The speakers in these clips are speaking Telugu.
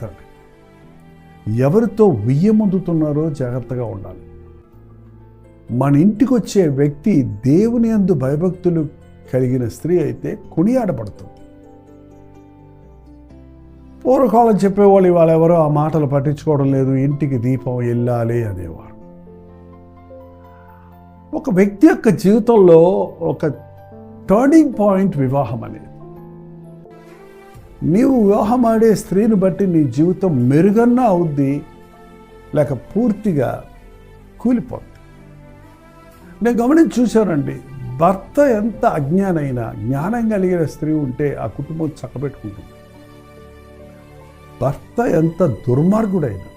జాగ్రత్త ఎవరితో వియ్యముందుతున్నారో జాగ్రత్తగా ఉండాలి. మన ఇంటికి వచ్చే వ్యక్తి దేవుని అందు భయభక్తులు కలిగిన స్త్రీ అయితే కొనియాడబడుతుంది. పూర్వకాలం చెప్పేవాళ్ళు ఇవాళ ఎవరో ఆ మాటలు పట్టించుకోవడం లేదు ఇంటికి దీపం వెళ్ళాలి అనేవారు. ఒక వ్యక్తి యొక్క జీవితంలో ఒక టర్నింగ్ పాయింట్ వివాహం అనేది నీవు వివాహం ఆడే స్త్రీని బట్టి నీ జీవితం మెరుగన్నా అవుద్ది లేక పూర్తిగా కూలిపోద్ది. నేను గమనించి చూశానండి భర్త ఎంత అజ్ఞానైనా జ్ఞానం కలిగిన స్త్రీ ఉంటే ఆ కుటుంబం చక్కబెట్టుకుంటుంది. భర్త ఎంత దుర్మార్గుడైనా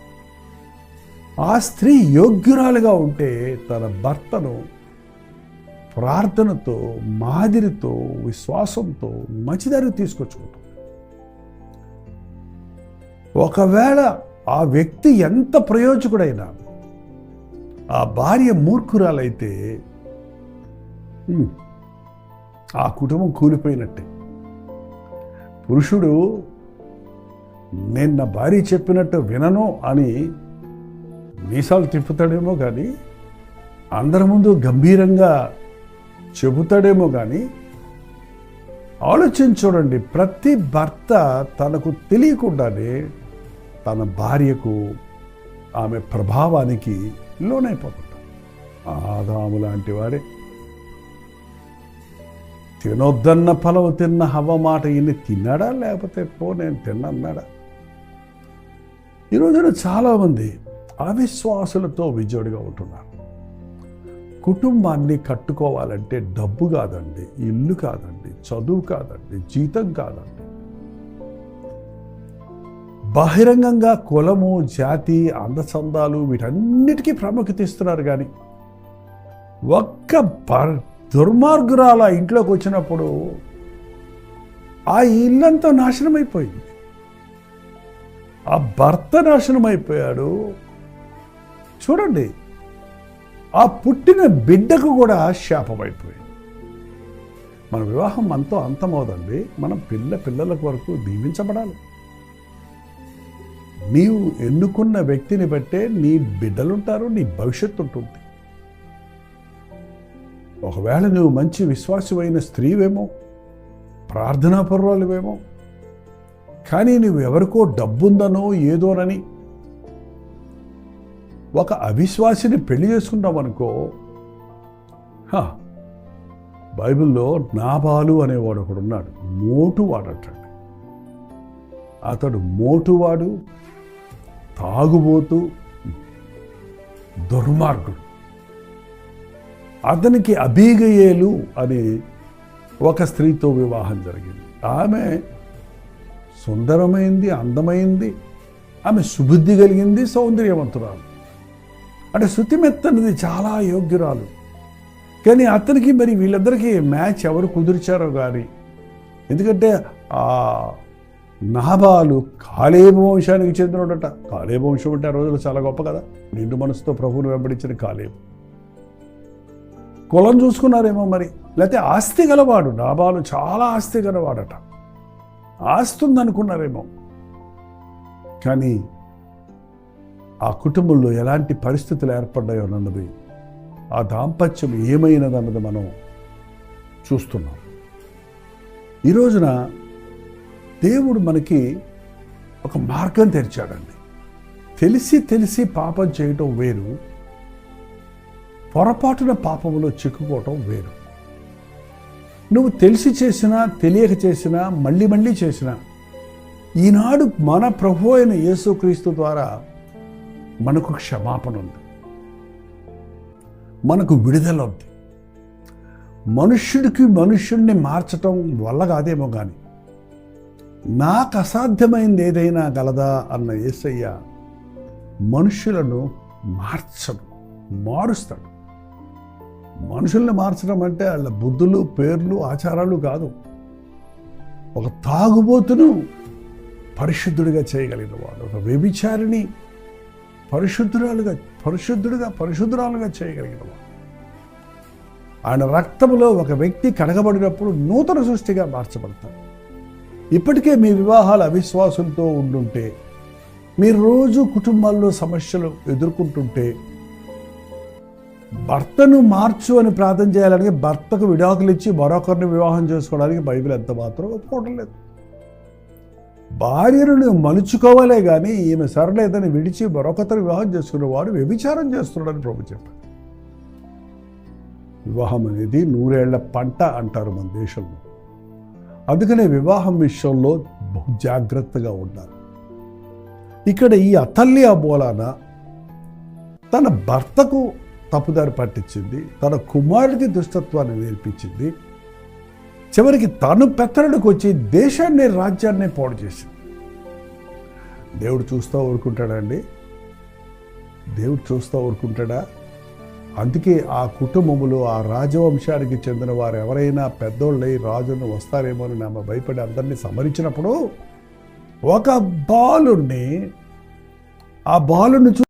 ఆ స్త్రీ యోగ్యురాలుగా ఉంటే తన భర్తను ప్రార్థనతో మాదిరితో విశ్వాసంతో మంచిదారి తీసుకొచ్చుకుంటుంది. ఒకవేళ ఆ వ్యక్తి ఎంత ప్రయోజకుడైనా ఆ భార్య మూర్ఖురాలైతే ఆ కుటుంబం కూలిపోయినట్టే. పురుషుడు నేను నా భార్య చెప్పినట్టు వినను అని మీసాలు తిప్పుతాడేమో కానీ అందరి ముందు గంభీరంగా చెబుతాడేమో కానీ ఆలోచించి చూడండి ప్రతి భర్త తనకు తెలియకుండానే తన భార్యకు ఆమె ప్రభావానికి లోనైపోతుంటాడు. ఆదాము లాంటి వాడే. తినొద్దన్న ఫలం తిన్న హవ మాట ఇన్ని తిన్నాడా? లేకపోతే పో నేను తిన్నన్నాడా? ఈ రోజున చాలామంది అవిశ్వాసులతో విజయుడిగా ఉంటున్నారు. కుటుంబాన్ని కట్టుకోవాలంటే డబ్బు కాదండి ఇల్లు కాదండి చదువు కాదండి జీతం కాదండి బహిరంగంగా కులము జాతి అందచందాలు వీటన్నిటికీ ప్రాముఖ్యత ఇస్తున్నారు కానీ ఒక్క దుర్మార్గురాల ఇంట్లోకి వచ్చినప్పుడు ఆ ఇల్లంతా నాశనం అయిపోయింది ఆ భర్త నాశనం అయిపోయాడు చూడండి ఆ పుట్టిన బిడ్డకు కూడా శాపమైపోయింది. మన వివాహం మనతో అంతమవుదండి. మనం పిల్ల పిల్లల వరకు దీవించబడాలి. నీవు ఎన్నుకున్న వ్యక్తిని బట్టే నీ బిడ్డలుంటారు నీ భవిష్యత్తు ఉంటుంది ఒకవేళ నువ్వు మంచి విశ్వాసమైన స్త్రీవేమో ప్రార్థనాపరురాలువేమో కానీ నువ్వు ఎవరికో డబ్బుందనో ఏదోనని ఒక అవిశ్వాసిని పెళ్ళి చేసుకుంటామనుకో హా, బైబిల్లో నాబాలు అనేవాడు ఒకడున్నాడు మోటు మోటువాడటండి అతడు మోటువాడు తాగుబోతూ దుర్మార్గుడు. అతనికి అబీగయేలు అనే ఒక స్త్రీతో వివాహం జరిగింది. ఆమె సుందరమైంది అందమైంది ఆమె సుబుద్ధి కలిగింది సౌందర్యవంతురాలు. అంటే శృతిమెత్తనిది చాలా యోగ్యురాలు. కానీ అతనికి మరి వీళ్ళిద్దరికీ మ్యాచ్ ఎవరు కుదిర్చారో కానీ ఎందుకంటే నాబాలు కాలేబు వంశానికి చెందినోడట. కాలేబు వంశం అంటే ఆ రోజులు చాలా గొప్ప కదా. నిండు మనసుతో ప్రభువును వెంబడించిన కాలేబు కులం చూసుకున్నారేమో మరి. లేకపోతే ఆస్తి గలవాడు నాబాలు చాలా ఆస్తి గలవాడట. ఆస్తి ఉందనుకున్నారేమో కానీ ఆ కుటుంబంలో ఎలాంటి పరిస్థితులు ఏర్పడ్డాయో అన్నది ఆ దాంపత్యం ఏమైనదన్నది మనం చూస్తున్నాం. ఈ రోజున దేవుడు మనకి ఒక మార్గం తెరిచాడండి. తెలిసి తెలిసి పాపం చేయటం వేరు. పొరపాటున పాపంలో చిక్కుకోవటం వేరు. నువ్వు తెలిసి చేసినా తెలియక చేసినా మళ్ళీ మళ్ళీ చేసినా ఈనాడు మన ప్రభు అయిన యేసుక్రీస్తు ద్వారా మనకు క్షమాపణ ఉంది. మనకు విడుదల ఉంది. మనుష్యుడికి మనుష్యుడిని మార్చటం వల్ల కాదేమో కానీ నాకు అసాధ్యమైంది ఏదైనా గలదా అన్న యేసయ్య మనుషులను మార్చడు మారుస్తాడు. మనుషుల్ని మార్చడం అంటే వాళ్ళ బుద్ధులు పేర్లు ఆచారాలు కాదు. ఒక తాగుబోతును పరిశుద్ధుడిగా చేయగలిగిన వాడు ఒక వ్యభిచారిని పరిశుద్ధురాలుగా పరిశుద్ధుడిగా పరిశుద్ధురాలుగా చేయగలిగిన వాడు. ఆయన రక్తములో ఒక వ్యక్తి కడగబడినప్పుడు నూతన సృష్టిగా మార్చబడతాడు. ఇప్పటికే మీ వివాహాలు అవిశ్వాసంతో ఉండుంటే మీరు రోజు కుటుంబాల్లో సమస్యలు ఎదుర్కొంటుంటే భర్తను మార్చు అని ప్రార్థన చేయాలని భర్తకు విడాకులు ఇచ్చి మరొకరిని వివాహం చేసుకోవడానికి బైబిల్ ఎంత మాత్రం ఒప్పుకోవడం లేదు. భార్యను మలుచుకోవాలే కానీ ఈమె సరలేదని విడిచి మరొకరిని వివాహం చేసుకునేవాడు వ్యభిచారం చేస్తున్నాడని ప్రభు చెప్పారు వివాహం అనేది నూరేళ్ళ పంట అంటారు మన దేశంలో. అందుకనే వివాహం విషయంలో బహు జాగ్రత్తగా ఉండాలి. ఇక్కడ ఈ అతల్లి అబోలాన తన భర్తకు తప్పుదారి పట్టించింది తన కుమారుడికి దుష్టత్వాన్ని నేర్పించింది. చివరికి తను పెత్తనకు వచ్చి దేశాన్ని రాజ్యాన్ని పాడు చేసింది. దేవుడు చూస్తూ ఊరుకుంటాడండి దేవుడు చూస్తూ ఊరుకుంటాడా? అందుకే ఆ కుటుంబములో ఆ రాజవంశానికి చెందిన వారు ఎవరైనా పెద్దోళ్ళై రాజును వస్తారేమో అని ఆమె భయపడి అందరినీ సమరించినప్పుడు ఒక బాలుణ్ణి ఆ బాలుని చూ